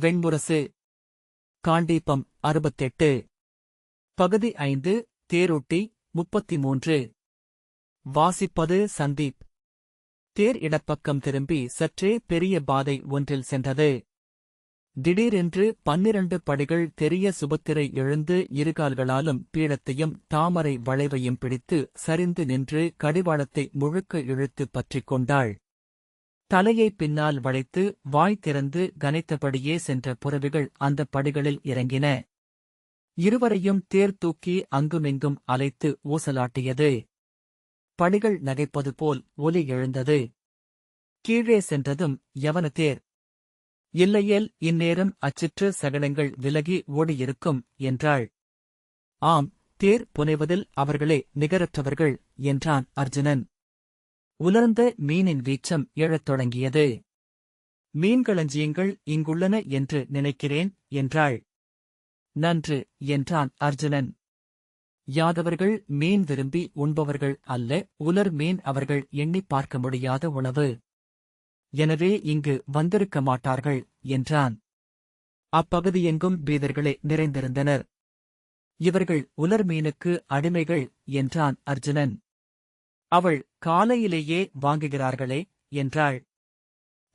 வெண்முரசு. காண்டீபம் அறுபத்தெட்டு. பகுதி ஐந்து தேரொட்டி முப்பத்தி மூன்று வாசிப்பது சந்தீப். தேர் இடப்பக்கம் திரும்பி சற்றே பெரிய பாதை ஒன்றில் சென்றது. திடீரென்று பன்னிரண்டு படிகள் தெரிய சுபத்திரை எழுந்து இருகால்களாலும் பீடத்தையும் தாமரை வளைவையும் பிடித்து சரிந்து நின்று கடிவாளத்தை முழுக்க இழுத்து பற்றிக் கொண்டாள். தலையை பின்னால் வளைத்து வாய் திறந்து கனைத்தபடியே சென்ற புறவிகள் அந்தப் படிகளில் இறங்கின. இருவரையும் தேர் தூக்கி அங்குமிங்கும் அலைத்து ஊசலாட்டியது. படிகள் நகைப்பது போல் ஒலி எழுந்தது. கீழே சென்றதும் யவன தேர் இல்லையேல் இந்நேரம் அச்சிற்று சகலங்கள் விலகி ஓடியிருக்கும் என்றாள். ஆம் தேர் புனைவதில் அவர்களே நிகரற்றவர்கள் என்றான் அர்ஜுனன். உலர்ந்த மீனின் வீச்சம் எழத் தொடங்கியது. மீன்களஞ்சியங்கள் இங்குள்ளன என்று நினைக்கிறேன் என்றாள். நன்று என்றான் அர்ஜுனன். யாதவர்கள் மீன் விரும்பி உண்பவர்கள் அல்ல உலர் மீன் அவர்கள் எண்ணிப் பார்க்க முடியாத உணவு. எனவே இங்கு வந்திருக்க மாட்டார்கள் என்றான். அப்பகுதியெங்கும் பீதர்களே நிறைந்திருந்தனர். இவர்கள் உலர் மீனுக்கு அடிமைகள் என்றான் அர்ஜுனன். அவள் காலையிலேயே வாங்குகிறார்களே என்றாள்.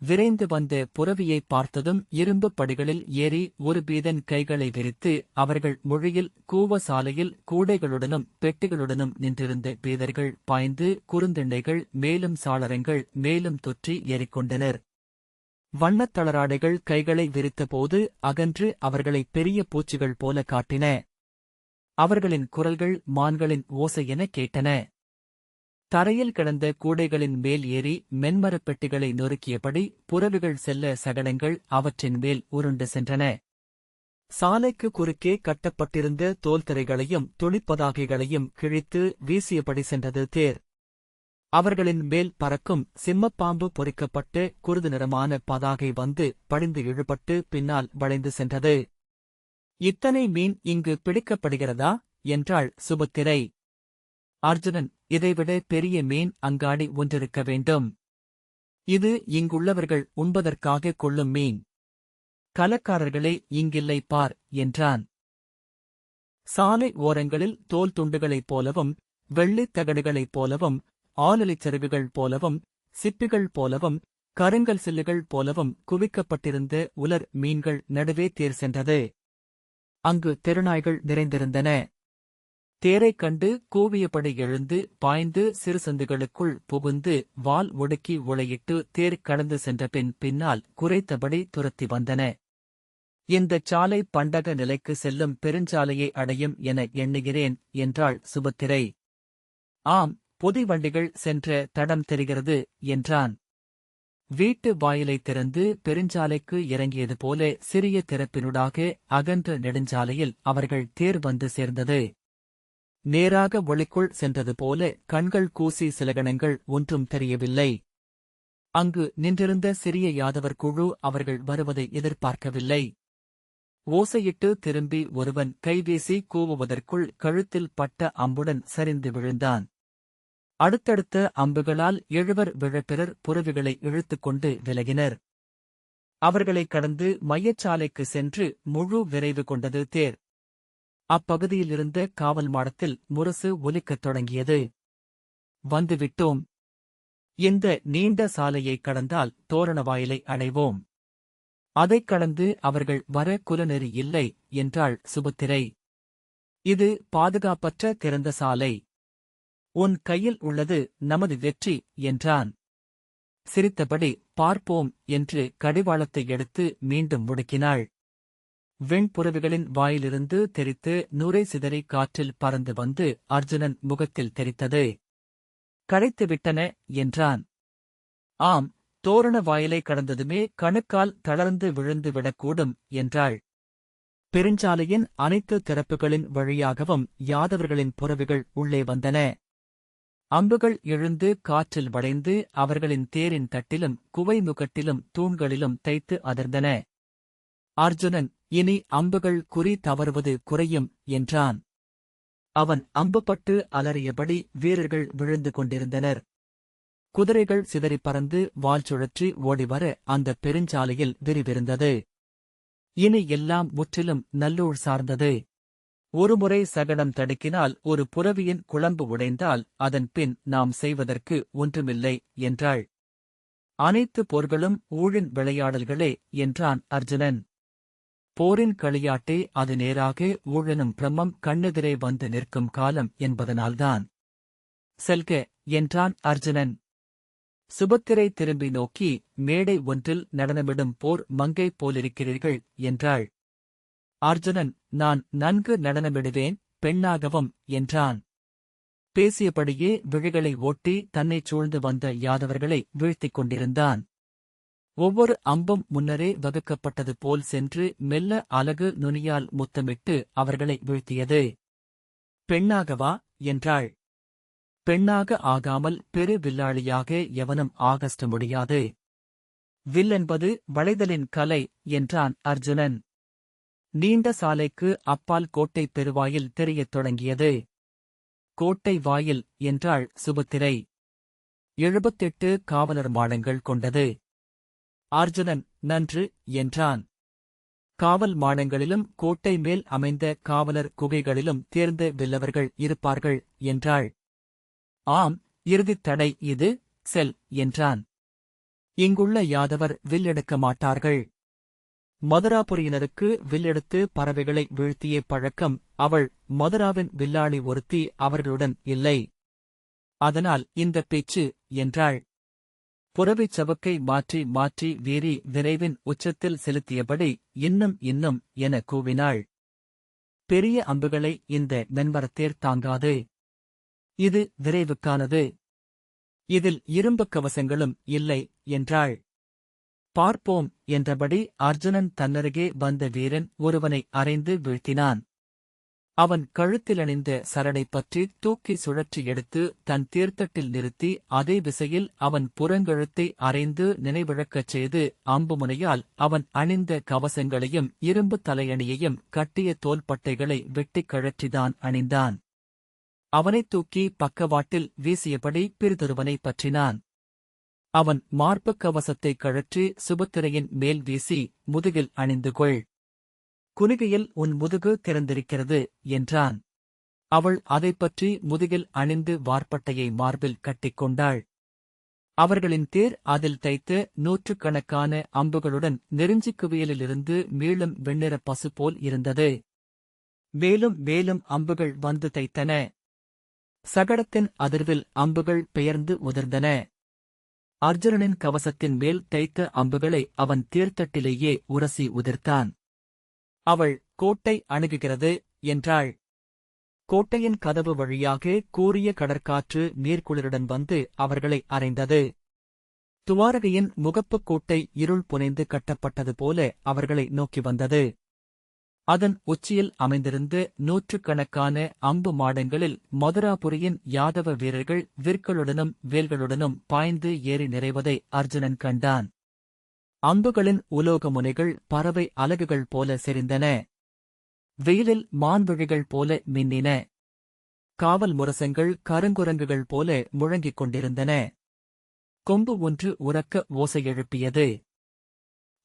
விரைந்து வந்த புறவியை பார்த்ததும் இரும்புப் படிகளில் ஏறி ஒரு பீதன் கைகளை விரித்து அவர்கள் மொழியில் கூவ சாலையில் கூடைகளுடனும் பெட்டிகளுடனும் நின்றிருந்த பீதர்கள் பாய்ந்து குறுந்திண்டைகள் மேலும் சாளரங்கள் மேலும் தொற்றி ஏறிக்கொண்டனர். வண்ணத் தளராடைகள் கைகளை விரித்தபோது அகன்று அவர்களை பெரிய பூச்சிகள் போல காட்டின. அவர்களின் குரல்கள் மான்களின் ஓசையென கேட்டன. தரையில் கிடந்த கூடைகளின் மேல் ஏறி மென்மரப் பெட்டிகளை நொறுக்கியபடி புறவிகள் செல்ல சகலங்கள் அவற்றின் மேல் உருண்டு சென்றன. சாலைக்கு குறுக்கே கட்டப்பட்டிருந்த தோல்திரைகளையும் துணிப்பதாகைகளையும் கிழித்து வீசியபடி சென்றது தேர். அவர்களின் மேல் பறக்கும் சிம்மப்பாம்பு பொறிக்கப்பட்டு குருது நிறமான பதாகை வந்து படிந்து இழுபட்டு பின்னால் வளைந்து சென்றது. இத்தனை மீன் இங்கு பிடிக்கப்படுகிறதா? என்றாள் சுபத்திரை. அர்ஜுனன் இதைவிட பெரிய மீன் அங்காடி ஒன்றிருக்க வேண்டும். இது இங்குள்ளவர்கள் உண்பதற்காக கொள்ளும் மீன். கலக்காரர்களே இங்கில்லை பார் என்றான். சாலை ஓரங்களில் தோல் துண்டுகளைப் போலவும் வெள்ளித் தகடுகளைப் போலவும் ஆலலிச் செருகுகள் போலவும் சிப்பிகள் போலவும் கருங்கல் சில்லுகள் போலவும் குவிக்கப்பட்டிருந்த உலர் மீன்கள் நடுவே தேர் சென்றது. அங்கு தெருநாய்கள் நிறைந்திருந்தன. தேரைக் கண்டு கூவியபடி எழுந்து பாய்ந்து சிறு சந்துகளுக்குள் புகுந்து வால் ஒடுக்கி உளையிட்டு தேர் கடந்து சென்றபின் பின்னால் குறைத்தபடி துரத்தி வந்தன. இந்தச் சாலை பண்டக நிலைக்கு செல்லும் பெருஞ்சாலையை அடையும் என எண்ணுகிறேன் என்றாள் சுபத்திரை. ஆம் பொதி வண்டிகள் சென்ற தடம் தெரிகிறது என்றான். வீட்டு வாயிலை திறந்து பெருஞ்சாலைக்கு இறங்கியது போல சிறிய திறப்பினூடாக அகன்ற நெடுஞ்சாலையில் அவர்கள் தேர் வந்து சேர்ந்தது. நேராக ஒளிக்குள் சென்றது போல கண்கள் கூசி சிலகணங்கள் ஒன்றும் தெரியவில்லை. அங்கு நின்றிருந்த சிறிய யாதவர் குழு அவர்கள் வருவதை எதிர்பார்க்கவில்லை. ஓசையிட்டு திரும்பி ஒருவன் கைவீசி கூவுவதற்குள் கழுத்தில் பட்ட அம்புடன் சரிந்து விழுந்தான். அடுத்தடுத்த அம்புகளால் எழுவர் விழப்பிறர் புறவிகளை இழுத்துக்கொண்டு விலகினர். அவர்களைக் கடந்து மையச்சாலைக்கு சென்று முழு விரைவு கொண்டது தேர். அப்பகுதியிலிருந்த காவல் மாடத்தில் முரசு ஒலிக்கத் தொடங்கியது. வந்துவிட்டோம். இந்த நீண்ட சாலையைக் கடந்தால் தோரண வாயிலை அடைவோம் அதைக் கடந்து அவர்கள் வர குலநெறி இல்லை என்றாள் சுபத்திரை. இது பாதுகாப்பற்ற திறந்த சாலை. உன் கையில் உள்ளது நமது வெற்றி என்றான். சிரித்தபடி பார்ப்போம் என்று கடிவாளத்தை எடுத்து மீண்டும் முடுக்கினாள். வெண்புறவிகளின் வாயிலிருந்து தெரித்து நுரை சிதறி காற்றில் பறந்து வந்து அர்ஜுனன் முகத்தில் தெரித்தது. களைத்துவிட்டன என்றான். ஆம் தோரண வாயிலை கடந்ததுமே கணுக்கால் தளர்ந்து விழுந்து விடக்கூடும் என்றாள். பெருஞ்சாலையின் அனைத்து திறப்புகளின் வழியாகவும் யாதவர்களின் புறவிகள் உள்ளே வந்தன. அம்புகள் எழுந்து காற்றில் வளைந்து அவர்களின் தேரின் தட்டிலும் குவை முகட்டிலும் தூண்களிலும் தைத்து அதிர்ந்தன. அர்ஜுனன் இனி அம்புகள் குறி தவறுவது குறையும் என்றான். அவன் அம்புப்பட்டு அலறியபடி வீரர்கள் விழுந்து கொண்டிருந்தனர். குதிரைகள் சிதறிப் பறந்து வால் சுழற்றி ஓடிவர அந்த பெருஞ்சாலையில் விரிவிருந்தது. இனி எல்லாம் முற்றிலும் நல்லூர் சார்ந்தது. ஒருமுறை சகடம் தடுக்கினால் ஒரு புறவியின் குழம்பு உடைந்தால் அதன் பின் நாம் செய்வதற்கு ஒன்றுமில்லை என்றாள். அனைத்து போர்களும் ஊழின் விளையாடல்களே என்றான் அர்ஜுனன். போரின் களியாட்டே அது நேராக ஊழனும் பிரம்மம் கண்ணெதிரே வந்து நிற்கும் காலம் என்பதனால்தான். செல்க என்றான் அர்ஜுனன். சுபத்திரை திரும்பி நோக்கி மேடை ஒன்றில் நடனமிடும் போர் மங்கை போலிருக்கிறீர்கள் என்றாள். அர்ஜுனன் நான் நன்கு நடனமிடுவேன் பெண்ணாகவும் என்றான். பேசியபடியே விழிகளை ஓட்டி தன்னைச் சூழ்ந்து வந்த யாதவர்களை வீழ்த்திக் கொண்டிருந்தான். ஒவ்வொரு அம்பும் முன்னரே வகுக்கப்பட்டது போல் சென்று மெல்ல அலகு நுனியால் முத்தமிட்டு அவர்களை வீழ்த்தியது. பெண்ணாகவா? என்றாள். பெண்ணாக ஆகாமல் பெரு வில்லாளியாக எவனும் ஆகஸ்ட முடியாது. வில் என்பது வளைதலின் கலை என்றான் அர்ஜுனன். நீண்ட சாலைக்கு அப்பால் கோட்டை பெருவாயில் தெரியத் தொடங்கியது. கோட்டை வாயில் என்றாள் சுபத்திரை. எழுபத்தெட்டு காவலர் மாடங்கள் கொண்டது. அர்ஜுனன் நன்று என்றான். காவல் மாடங்களிலும் கோட்டை மேல் அமைந்த காவலர் குகைகளிலும் தேர்ந்த வில்லவர்கள் இருப்பார்கள் என்றாள். ஆம் இறுதித் தடை இது செல் என்றான். இங்குள்ள யாதவர் வில்லெடுக்க மாட்டார்கள். மதுராபுரியினருக்கு வில்லெடுத்து பறவைகளை வீழ்த்திய பழக்கம் அவள் மதுராவின் வில்லாளி ஒருத்தி அவர்களுடன் இல்லை. அதனால் இந்த பேச்சு என்றாள். புறவிச் சவுக்கை மாற்றி மாற்றி வீறி விரைவின் உச்சத்தில் செலுத்தியபடி இன்னும் இன்னும் என கூவினாள். பெரிய அம்புகளை இந்த மென்மரத்தேர் தாங்காது. இது விரைவுக்கானது. இதில் இரும்புக் கவசங்களும் இல்லை என்றாள். பார்ப்போம் என்றபடி அர்ஜுனன் தன்னருகே வந்த வீரன் ஒருவனை அறைந்து வீழ்த்தினான். அவன் கழுத்திலணிந்த சரடை பற்றி தூக்கி சுழற்றி எடுத்து தன் தீர்த்தட்டில் நிறுத்தி அதே விசையில் அவன் புறங்கழுத்தை அறைந்து நினைவிழக்கச் செய்து அம்புமுனையால் அவன் அணிந்த கவசங்களையும் இரும்பு தலையணியையும் கட்டிய தோள்பட்டைகளை வெட்டிக் கழற்றிதான் அணிந்தான். அவனைத் தூக்கி பக்கவாட்டில் வீசியபடி பிறிதொருவனை பற்றினான். அவன் மார்புக் கவசத்தைக் கழற்றி சுபத்திரையின் மேல் வீசி முதுகில் அணிந்து கொள் குனிகையில் உன் முதுகு திறந்திருக்கிறது என்றான். அவள் அதைப் பற்றி முதுகில் அணிந்து வார்ப்பட்டையை மார்பில் கட்டிக்கொண்டாள் அவர்களின் தேர் அதில் தைத்து நூற்றுக்கணக்கான அம்புகளுடன் நெருஞ்சிக் குவியலிலிருந்து மீளும் வெண்ணிற பசு போல் இருந்தது. மேலும் மேலும் அம்புகள் வந்து தைத்தன. சகடத்தின் அதிர்வில் அம்புகள் பெயர்ந்து உதிர்ந்தன. அர்ஜுனனின் கவசத்தின் மேல் தைத்த அம்புகளை அவன் தீர்த்தட்டிலேயே உரசி உதிர்த்தான். அவள் கோட்டை அணுகுகிறது என்றாள். கோட்டையின் கதவு வழியாக கூரிய கடற்காற்று நீர்க்குளிருடன் வந்து அவர்களை அறைந்தது. துவாரகையின் முகப்புக் கோட்டை இருள் புனைந்து கட்டப்பட்டது போல அவர்களை நோக்கி வந்தது. அதன் உச்சியில் அமைந்திருந்து நூற்றுக்கணக்கான அம்பு மாடங்களில் மதுராபுரியின் யாதவ வீரர்கள் விற்களுடனும் வேல்களுடனும் பாய்ந்து ஏறி நிறைவதை அர்ஜுனன் கண்டான். அம்புகளின் உலோக முனைகள் பறவை அலகுகள் போல செறிந்தன. வெயிலில் மான்விழிகள் போல மின்னின. காவல் முரசங்கள் கருங்குரங்குகள் போல முழங்கிக் கொண்டிருந்தன. கொம்பு ஒன்று உறக்க ஓசை எழுப்பியது.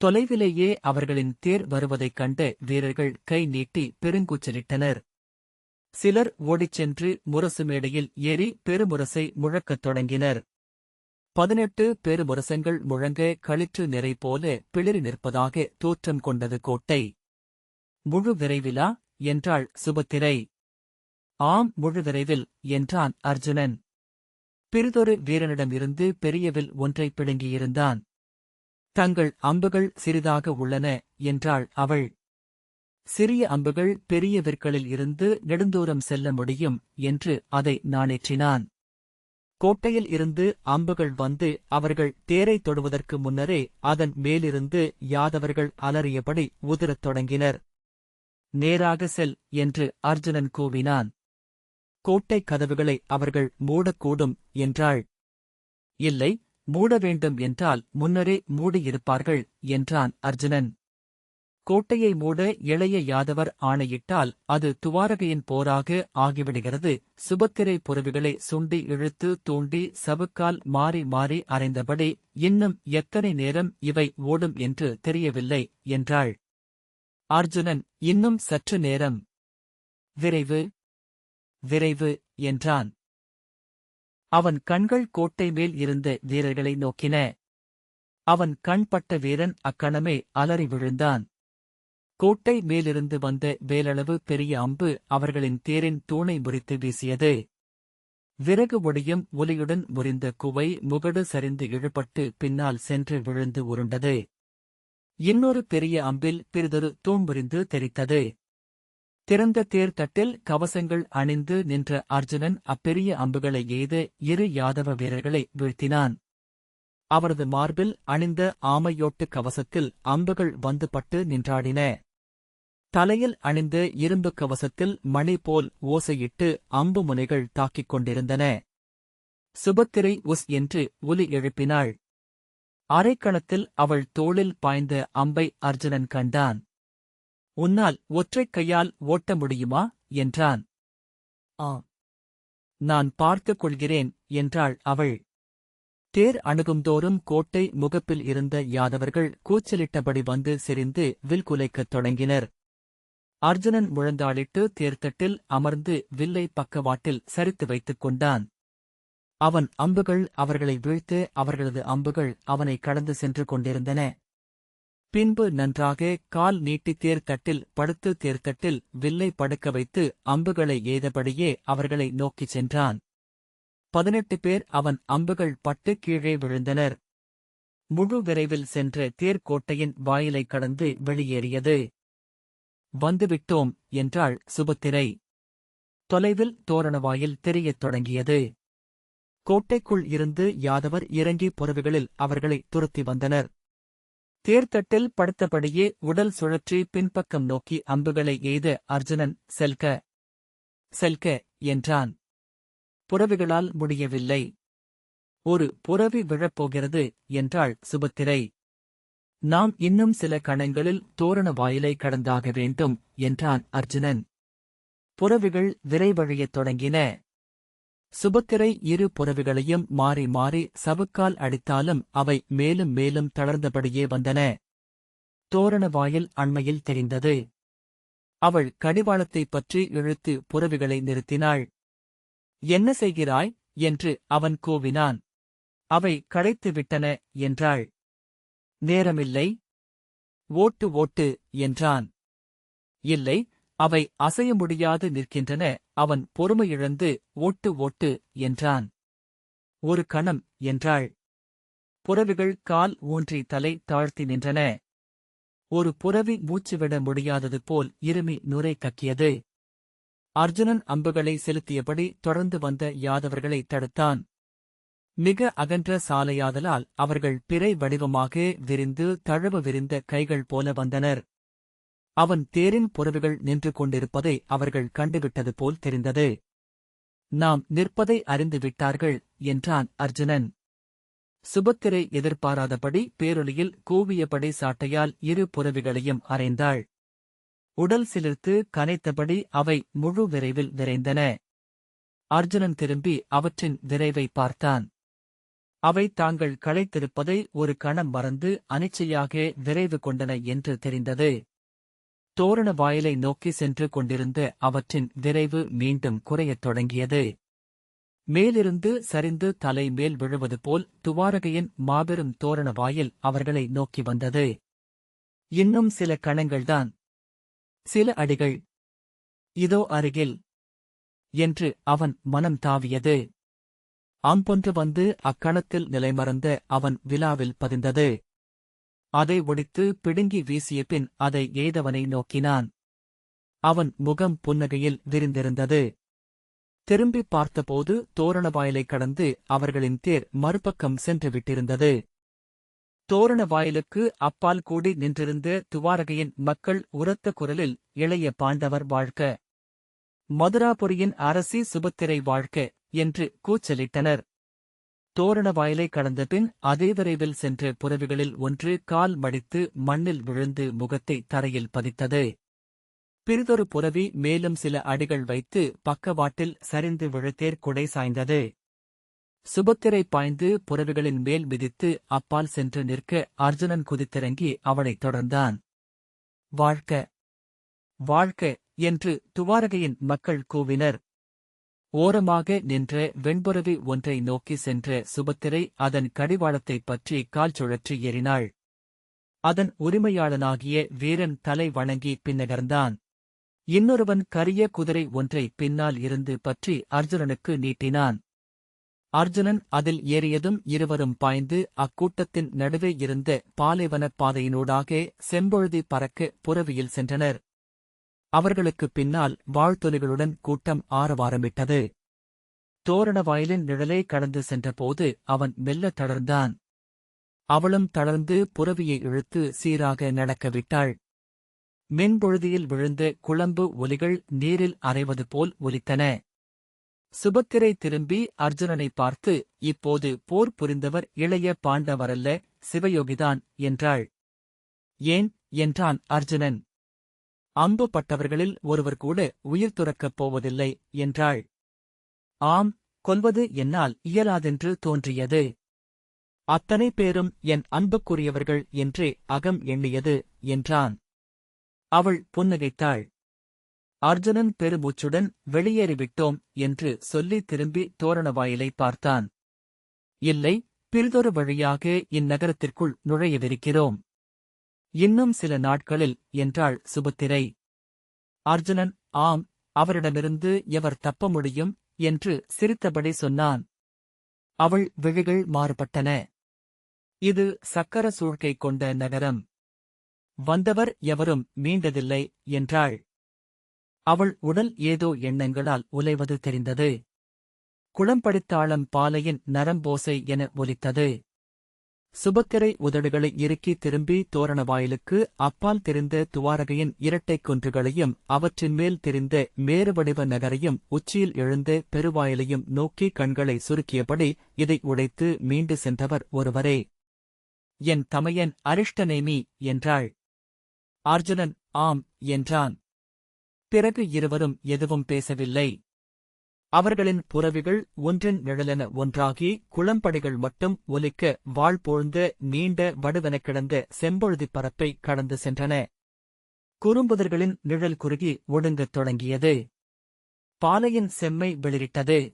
தொலைவிலேயே அவர்களின் தேர் வருவதைக் கண்டு வீரர்கள் கை நீட்டி பெருங்கூச்சலிட்டனர். சிலர் ஓடிச் சென்று முரசு மேடையில் ஏறி பெருமுரசை முழக்கத் தொடங்கினர். பதினெட்டு பெருமுரசங்கள் முழங்க களிற்று நிறை போல பிளிரி நிற்பதாக தோற்றம் கொண்டது கோட்டை. முழு விரைவிலா? என்றாள் சுபத்திரை. ஆம் முழு விரைவில் என்றான் அர்ஜுனன். பிறிதொரு வீரனிடமிருந்து பெரியவில் ஒன்றை பிடுங்கியிருந்தான். தங்கள் அம்புகள் சிறிதாக உள்ளன என்றாள் அவள். சிறிய அம்புகள் பெரிய விற்களில் இருந்து நெடுந்தூரம் செல்ல முடியும் என்று அதை நாணேற்றினான். கோட்டையில் இருந்து அம்புகள் வந்து அவர்கள் தேரை தொடுவதற்கு முன்னரே அதன் மேலிருந்து யாதவர்கள் அலறியபடி உதிரத் தொடங்கினர். நேராக செல் என்று அர்ஜுனன் கூவினான். கோட்டைக் கதவுகளை அவர்கள் மூடக்கூடும் என்றாள். இல்லை மூட வேண்டும் என்றால் முன்னரே மூடியிருப்பார்கள் என்றான் அர்ஜுனன். கோட்டையை மூட இளைய யாதவர் ஆணையிட்டால் அது துவாரகையின் போராக ஆகிவிடுகிறது. சுபத்திரை புறவிகளை சுண்டி இழுத்து தூண்டி சவுக்கால் மாறி மாறி அறைந்தபடி இன்னும் எத்தனை நேரம் இவை ஓடும் என்று தெரியவில்லை என்றாள். அர்ஜுனன் இன்னும் சற்று நேரம். விரைவு. விரைவு என்றான். அவன் கண்கள் கோட்டை மேல் இருந்த வீரர்களை நோக்கின. அவன் கண்பட்ட வீரன் அக்கணமே அலறி விழுந்தான். கோட்டை மேலிருந்து வந்த வேலளவு பெரிய அம்பு அவர்களின் தேரின் தூணை முறித்து வீசியது. விறகு ஒடியும் ஒலியுடன் முறிந்த குவை முகடு சரிந்து இழுபட்டு பின்னால் சென்று விழுந்து உருண்டது. இன்னொரு பெரிய அம்பில் பிறிதொரு தூண் முறிந்து தெரித்தது திறந்த தேர் தட்டில் கவசங்கள் அணிந்து நின்ற அர்ஜுனன் அப்பெரிய அம்புகளை எய்து இரு யாதவ வீரர்களை வீழ்த்தினான். அவரது மார்பில் அணிந்த ஆமையோட்டு கவசத்தில் அம்புகள் வந்து பட்டு நின்றாடின. தலையில் அணிந்த இரும்பு கவசத்தில் மணி போல் ஓசையிட்டு அம்பு முனைகள் தாக்கிக் கொண்டிருந்தன. சுபத்திரை உஸ் என்று ஒலி எழுப்பினாள். அரைக்கணத்தில் அவள் தோளில் பாய்ந்த அம்பை அர்ஜுனன் கண்டான். உன்னால் ஒற்றைக் கையால் ஓட்ட முடியுமா? என்றான். ஆ நான் பார்த்துக் கொள்கிறேன் என்றாள் அவள். தேர் அணுகும்தோறும் கோட்டை முகப்பில் இருந்த யாதவர்கள் கூச்சலிட்டபடி வந்து செறிந்து வில் குலைக்கத் தொடங்கினர். அர்ஜுனன் முழந்தாளிட்டு தேர்த்தட்டில் அமர்ந்து வில்லை பக்கவாட்டில் சரித்து வைத்துக் கொண்டான். அவன் அம்புகள் அவர்களை வீழ்த்து அவர்களது அம்புகள் அவனை கடந்து சென்று கொண்டிருந்தன. பின்பு நன்றாக கால் நீட்டி தேர்த்தட்டில் படுத்து தேர்த்தட்டில் வில்லை படுக்க வைத்து அம்புகளை எய்தபடியே அவர்களை நோக்கிச் சென்றான். பதினெட்டு பேர் அவன் அம்புகள் பட்டு கீழே விழுந்தனர். முழு விரைவில் சென்ற தேர்க்கோட்டையின் வாயிலை கடந்து வெளியேறியது. வந்துவிட்டோம் என்றாள் சுபத்திரை. தொலைவில் தோரணவாயில் தெரியத் தொடங்கியது. கோட்டைக்குள் இருந்து யாதவர் இறங்கி புறவுகளில் அவர்களை துரத்தி வந்தனர். தேர்தட்டில் படுத்தபடியே உடல் சுழற்றி பின்பக்கம் நோக்கி அம்புகளை எய்த அர்ஜுனன் செல்க செல்க என்றான். புறவிகளால் முடியவில்லை. ஒரு புறவி விழப்போகிறது என்றாள் சுபத்திரை. நாம் இன்னும் சில கணங்களில் தோரண வாயிலை கடந்தாக வேண்டும் என்றான் அர்ஜுனன். புறவிகள் விரைவழியத் தொடங்கின. சுபத்திரை இரு புறவிகளையும் மாறி மாறி சவுக்கால் அடித்தாலும் அவை மேலும் மேலும் தளர்ந்தபடியே வந்தன. தோரண வாயில் அண்மையில் தெரிந்தது. அவள் கடிவாளத்தைப் பற்றி இழுத்து புறவிகளை நிறுத்தினாள். என்ன செய்கிறாய்? என்று அவன் கூவினான். அவை களைத்துவிட்டன என்றாள். நேரமில்லை. ஓட்டு ஓட்டு என்றான். இல்லை அவை அசைய முடியாது நிற்கின்றன. அவன் பொறுமையிழந்து ஓட்டு ஓட்டு என்றான். ஒரு கணம் என்றாள். புறவிகள் கால் ஊன்றி தலை தாழ்த்தி நின்றன. ஒரு புறவி மூச்சுவிட முடியாதது போல் இருமி நுரை கக்கியது. அர்ஜுனன் அம்புகளை செலுத்தியபடி தொடர்ந்து வந்த யாதவர்களை தடுத்தான். மிக அகன்ற சாலையாதலால் அவர்கள் பிறை வடிவமாக விரிந்து தழுவ விரிந்த கைகள் போல வந்தனர். அவன் தேரின் புறவுகள் நின்று கொண்டிருப்பதை அவர்கள் கண்டுவிட்டது போல் தெரிந்தது. நாம் நிற்பதை அறிந்து விட்டார்கள் என்றான் அர்ஜுனன். சுபத்திரை எதிர்பாராதபடி பேரொலியில் கூவியபடி சாட்டையால் இரு புறவிகளையும் அறைந்தாள். உடல் சிலிர்த்து கனைத்தபடி அவை முழு விரைவில் விரைந்தன. அர்ஜுனன் திரும்பி அவற்றின் விரைவை பார்த்தான். அவை தாங்கள் களைத்திருப்பதை ஒரு கணம் மறந்து அனிச்சையாக விரைவு கொண்டன என்று தெரிந்தது. தோரண வாயிலை நோக்கி சென்று கொண்டிருந்த அவற்றின் விரைவு மீண்டும் குறையத் தொடங்கியது. மேலிருந்து சரிந்து தலை மேல் விழுவது போல் துவாரகையின் மாபெரும் தோரண வாயில் அவர்களை நோக்கி வந்தது. இன்னும் சில கணங்கள்தான். சில அடிகள். இதோ அருகில். என்று அவன் மனம் தாவியது. அம்பொன்று வந்து அக்கணத்தில் நிலைமறந்த அவன் விழாவில் பதிந்தது. அதை ஒடித்து பிடுங்கி வீசிய பின் அதை எய்தவனை நோக்கினான். அவன் முகம் புன்னகையில் விரிந்திருந்தது. திரும்பிப் பார்த்தபோது தோரண வாயிலை கடந்து அவர்களின் தேர் மறுபக்கம் சென்று விட்டிருந்தது தோரண வாயிலுக்கு அப்பால் கூடி நின்றிருந்த துவாரகையின் மக்கள் உரத்த குரலில் இளைய பாண்டவர் வாழ்க்க மதுராபுரியின் அரசி சுபத்திரை வாழ்க்க என்று கூச்சலிட்டனர். தோரண வாயிலை கடந்தபின் அதே விரைவில் சென்ற புறவிகளில் ஒன்று கால் மடித்து மண்ணில் விழுந்து முகத்தை தரையில் பதித்தது. பிறிதொரு புறவி மேலும் சில அடிகள் வைத்து பக்கவாட்டில் சரிந்து விழுத்தேர் குடை சாய்ந்தது. சுபத்திரை பாய்ந்து புறவிகளின் மேல் மிதித்து அப்பால் சென்று நிற்க அர்ஜுனன் குதித்திறங்கி அவளைத் தொடர்ந்தான். வாழ்க்க வாழ்க! என்று துவாரகையின் மக்கள் கூவினர். ஓரமாக நின்ற வெண்புறவி ஒன்றை நோக்கி சென்ற சுபத்திரை அதன் கடிவாளத்தைப் பற்றி கால் சுழற்றி ஏறினாள் அதன் உரிமையாளனாகிய வீரன் தலை வணங்கி பின்னகர்ந்தான். இன்னொருவன் கரிய குதிரை ஒன்றை பின்னால் இருந்து பற்றி அர்ஜுனனுக்கு நீட்டினான். அர்ஜுனன் அதில் ஏறியதும் இருவரும் பாய்ந்து அக்கூட்டத்தின் நடுவே இருந்த பாலைவனப் பாதையினூடாக செம்பொழுதி பறக்க புறவியில் சென்றனர். அவர்களுக்குப் பின்னால் வாழ்த்தொலிகளுடன் கூட்டம் ஆரவாரமிட்டது. தோரண வயலின் நிழலை கடந்து சென்றபோது அவன் மெல்ல தளர்ந்தான். அவளும் தளர்ந்து புறவியை இழுத்து சீராக நடக்கவிட்டாள். மின்பொழுதியில் விழுந்த குழம்பு ஒலிகள் நீரில் அரைவது போல் ஒலித்தன. சுபத்திரை திரும்பி அர்ஜுனனை பார்த்து இப்போது போர் புரிந்தவர் இளைய பாண்டவரல்ல சிவயோகிதான் என்றாள். ஏன்? என்றான் அர்ஜுனன். அம்பு பட்டவர்களில் ஒருவர் கூட உயிர் துறக்கப் போவதில்லை என்றாள். ஆம் கொல்வது என்னால் இயலாதென்று தோன்றியது. அத்தனை பேரும் என் அன்புக்குரியவர்கள் என்றே அகம் எண்ணியது என்றான். அவள் புன்னகைத்தாள். அர்ஜுனன் பெருமூச்சுடன் வெளியேறிவிட்டோம் என்று சொல்லி திரும்பி தோரண வாயிலை பார்த்தான். இல்லை பிறிதொரு வழியாக இந்நகரத்திற்குள் நுழையவிருக்கிறோம். இன்னும் சில நாட்களில் என்றாள் சுபத்திரை. அர்ஜுனன் ஆம் அவரிடமிருந்து எவர் தப்ப முடியும் என்று சிரித்தபடி சொன்னான். அவள் விழிகள் மாறுபட்டன. இது சக்கர சூழ்கை கொண்ட நகரம். வந்தவர் எவரும் மீண்டதில்லை என்றாள். அவள் உடல் ஏதோ எண்ணங்களால் உலைவது தெரிந்தது. குளம்படித்தாளம் பாலையின் நரம்போசை என ஒலித்தது. சுபத்திரை உதடுகளை இறுக்கி திரும்பி தோரண வாயிலுக்கு அப்பால் தெரிந்த துவாரகையின் இரட்டைக் குன்றுகளையும் அவற்றின் மேல் தெரிந்த மேறுவடிவ நகரையும் உச்சியில் எழுந்த பெருவாயிலையும் நோக்கி கண்களை சுருக்கியபடி இதை உடைத்து மீண்டு சென்றவர் ஒருவரே. என் தமையன் அரிஷ்டநேமி என்றாள். அர்ஜுனன் ஆம் என்றான். பிறகு இருவரும் எதுவும் பேசவில்லை. அவர்களின் புறவிகள் ஒன்றின் நிழலென ஒன்றாகி குளம்படிகள் மட்டும் ஒலிக்க வாழ்போழ்ந்த நீண்ட வடுவெனக் கிடந்த செம்பொழுதிப் பரப்பை கடந்து சென்றன. குறும்புதர்களின் நிழல் குறுகி ஒடுங்கத் தொடங்கியது. பாலையின் செம்மை வெளிரிட்டது.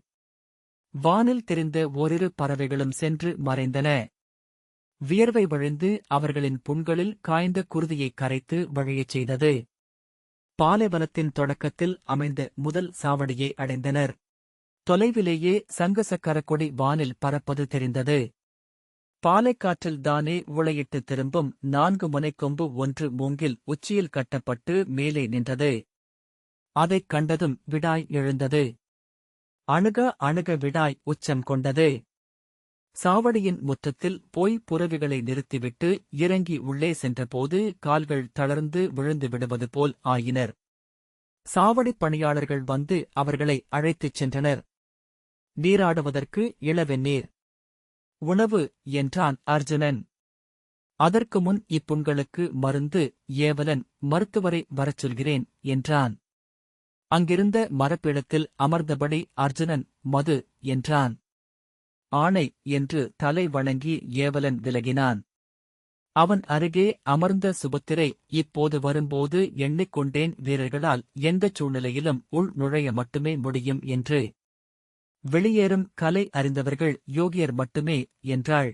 வானில் தெரிந்த ஓரிரு பறவைகளும் சென்று மறைந்தன. வியர்வை வழிந்து அவர்களின் புண்களில் காய்ந்த குருதியைக் கரைத்து வழியச் செய்தது. பாலைவனத்தின் தொடக்கத்தில் அமைந்த முதல் சாவடியை அடைந்தனர். தொலைவிலேயே சங்க வானில் பறப்பது தெரிந்தது. பாலைக்காற்றில் தானே உளையிட்டு திரும்பும் நான்கு முனைக்கொம்பு ஒன்று மூங்கில் உச்சியில் கட்டப்பட்டு மேலே நின்றது. அதைக் கண்டதும் விடாய் எழுந்தது. அணுக அணுக விடாய் உச்சம் கொண்டது. சாவடியின் முற்றத்தில் போய் புறவிகளை நிறுத்திவிட்டு இறங்கி உள்ளே சென்றபோது கால்கள் தளர்ந்து விழுந்து விடுவது போல் ஆயினர். சாவடிப் பணியாளர்கள் வந்து அவர்களை அழைத்துச் சென்றனர். நீராடுவதற்கு இளவெந்நீர் உணவு என்றான் அர்ஜுனன். அதற்கு முன் இப்புண்களுக்கு மருந்து ஏவலன் மருத்துவரை வரச் சொல்கிறேன் என்றான். அங்கிருந்த மரப்பிடத்தில் அமர்ந்தபடி அர்ஜுனன் மது என்றான். ஆணை என்று தலை வணங்கி ஏவலன் விலகினான். அவன் அருகே அமர்ந்த சுபத்திரை இப்போது வரும்போது எண்ணிக்கொண்டேன் வீரர்களால் எந்தச் சூழ்நிலையிலும் உள் நுழைய மட்டுமே முடியும் என்று வெளியேறும் கலை அறிந்தவர்கள் யோகியர் மட்டுமே என்றாள்.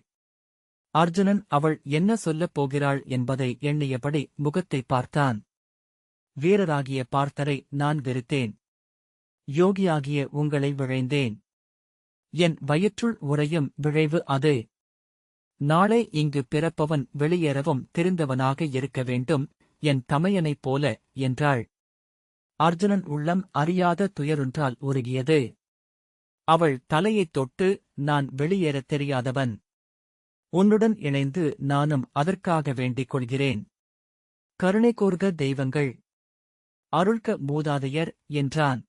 அர்ஜுனன் அவள் என்ன சொல்லப் போகிறாள் என்பதை எண்ணியபடி முகத்தை பார்த்தான். வீரராகிய பார்த்தரை நான் வெறுத்தேன். யோகியாகிய உங்களை விழைந்தேன். என் வயிற்றுள் உறையும் விழைவு அது. நாளை இங்கு பிறப்பவன் வெளியேறவும் தெரிந்தவனாக இருக்க வேண்டும் என் தமையனைப் போல என்றாள். அர்ஜுனன் உள்ளம் அறியாத துயருன்றால் உருகியது. அவள் தலையைத் தொட்டு நான் வெளியேறத் தெரியாதவன். உன்னுடன் இணைந்து நானும் அதற்காக வேண்டிக் கொள்கிறேன். கருணை கோர்க தெய்வங்கள். அருள்க மூதாதையர் என்றான்.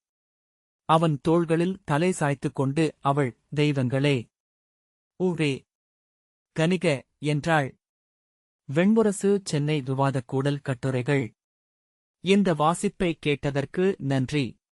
அவன் தோள்களில் தலை சாய்த்துக் கொண்டு அவள் தெய்வங்களே ஊரே கனிக என்றாள். வெண்முரசு சென்னை விவாதக் கூடல் கட்டுரைகள். இந்த வாசிப்பை கேட்டதற்கு நன்றி.